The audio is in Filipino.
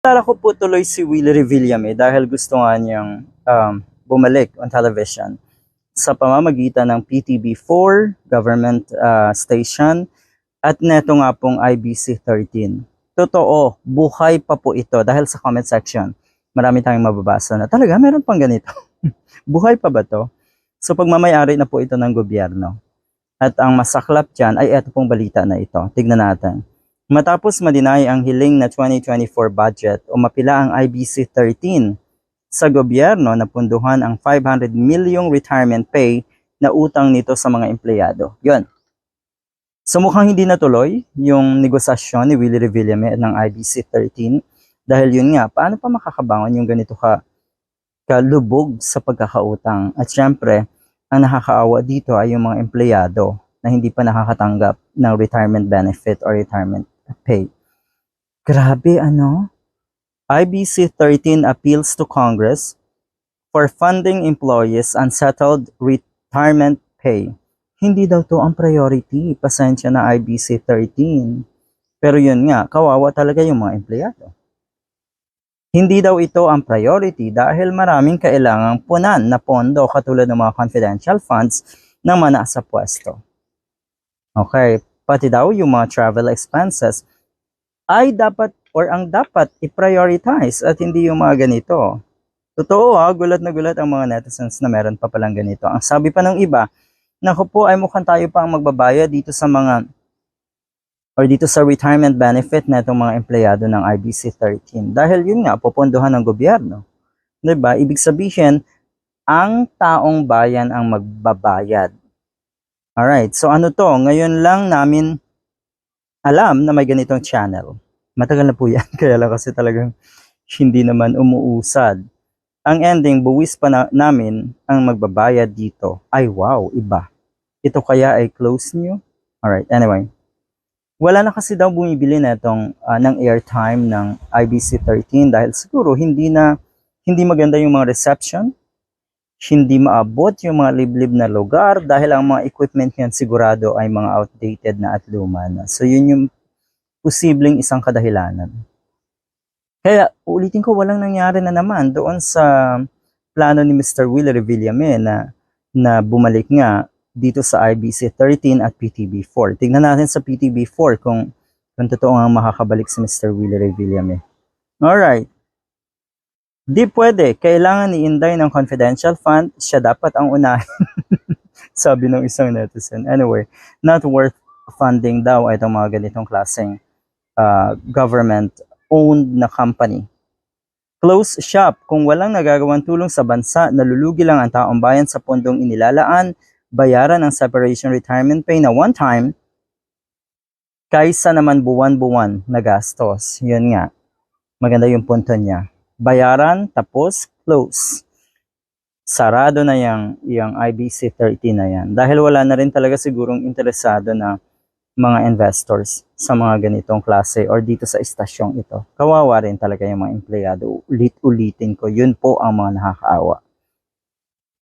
Alala ko po tuloy si Willie Revillame dahil gusto nga niyang um, bumalik on television sa pamamagitan ng PTB4 government uh, station at neto nga pong IBC13. Totoo, buhay pa po ito dahil sa comment section. Marami tayong mababasa na talaga meron pang ganito. buhay pa ba to? So pagmamayari na po ito ng gobyerno. At ang masaklap dyan ay eto pong balita na ito. Tignan natin. Matapos madinay ang hiling na 2024 budget o mapila ang IBC 13 sa gobyerno na punduhan ang 500 milyong retirement pay na utang nito sa mga empleyado. Yon. So mukhang hindi natuloy yung negosasyon ni Willie Revillame ng IBC 13 dahil yun nga, paano pa makakabangon yung ganito ka kalubog sa pagkakautang? At syempre, ang nakakaawa dito ay yung mga empleyado na hindi pa nakakatanggap ng retirement benefit or retirement pay. Grabe ano? IBC 13 appeals to Congress for funding employees unsettled retirement pay. Hindi daw to ang priority. Pasensya na IBC 13. Pero yun nga, kawawa talaga yung mga empleyado. Hindi daw ito ang priority dahil maraming kailangang punan na pondo katulad ng mga confidential funds ng mga nasa pwesto. Okay, pati daw yung mga travel expenses ay dapat or ang dapat i-prioritize at hindi yung mga ganito. Totoo ha, gulat na gulat ang mga netizens na meron pa palang ganito. Ang sabi pa ng iba, naku po ay mukhang tayo pa ang magbabayad dito sa mga or dito sa retirement benefit na itong mga empleyado ng IBC 13. Dahil yun nga, pupunduhan ng gobyerno. ba? Ibig sabihin, ang taong bayan ang magbabayad. Alright, so ano to? Ngayon lang namin alam na may ganitong channel. Matagal na po yan, kaya lang kasi talagang hindi naman umuusad. Ang ending, buwis pa na, namin ang magbabayad dito. Ay wow, iba. Ito kaya ay close nyo? Alright, anyway. Wala na kasi daw bumibili na itong uh, ng airtime ng IBC 13 dahil siguro hindi na hindi maganda yung mga reception, hindi maabot yung mga liblib na lugar dahil ang mga equipment niyan sigurado ay mga outdated na at luma na. So yun yung posibleng isang kadahilanan. Kaya ulitin ko walang nangyari na naman doon sa plano ni Mr. Will Revillame na na bumalik nga dito sa IBC 13 at PTB4. Tingnan natin sa PTB4 kung kung totoo nga makakabalik si Mr. Will Revillame. Alright. Di pwede. Kailangan ni Inday ng confidential fund. Siya dapat ang unahin. Sabi ng isang netizen. Anyway, not worth funding daw itong mga ganitong klaseng uh, government-owned na company. Close shop. Kung walang nagagawang tulong sa bansa, nalulugi lang ang taong bayan sa pondong inilalaan, bayaran ang separation retirement pay na one time, kaysa naman buwan-buwan na gastos. Yun nga. Maganda yung punto niya. Bayaran, tapos close. Sarado na yung, yung IBC 30 na yan. Dahil wala na rin talaga sigurong interesado na mga investors sa mga ganitong klase or dito sa estasyong ito. Kawawa rin talaga yung mga empleyado. Ulit-ulitin ko, yun po ang mga nakakaawa.